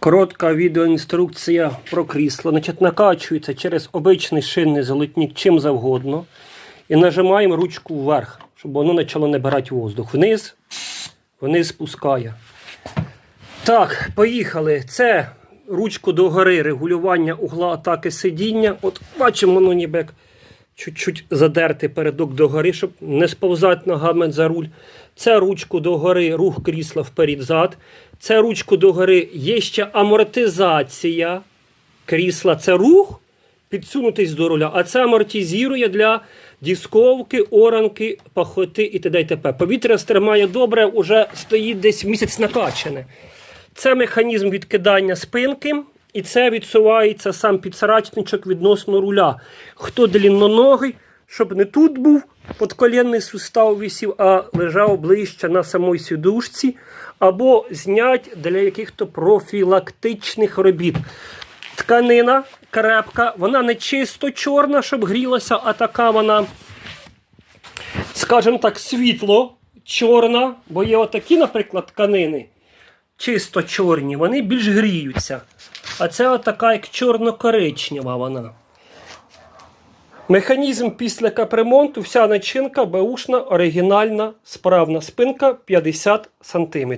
Коротка відеоінструкція про крісло. Значить, накачується через обичний шинний золотник чим завгодно. І нажимаємо ручку вверх, щоб воно почало набирати воздух. Вниз, вниз спускає. Так, поїхали. Це ручку догори регулювання угла атаки сидіння. От бачимо, воно ніби як чуть-чуть задерти передок догори, щоб не сповзати ногами за руль. Це ручку догори, рух крісла вперед-зад. Це ручку догори є ще амортизація крісла. Це рух підсунутись до руля, а це амортизує для дисковки, оранки, пахоти і т.д. і т.п. Повітря стримає добре, уже стоїть десь місяць накачане. Це механізм відкидання спинки, і це відсувається сам підсарачничок відносно руля. Хто длінноногий, щоб не тут був подколінний сустав висів, а лежав ближче на самій сідушці, або знять для яких-то профілактичних робіт. Тканина крепка, вона не чисто чорна, щоб грілася, а така вона, скажімо так, світло чорна, бо є отакі, наприклад, тканини чисто чорні, вони більш гріються. А це отака, як чорно-коричнева вона. Механізм після капремонту, вся начинка беушна, оригінальна, справна спинка 50 см.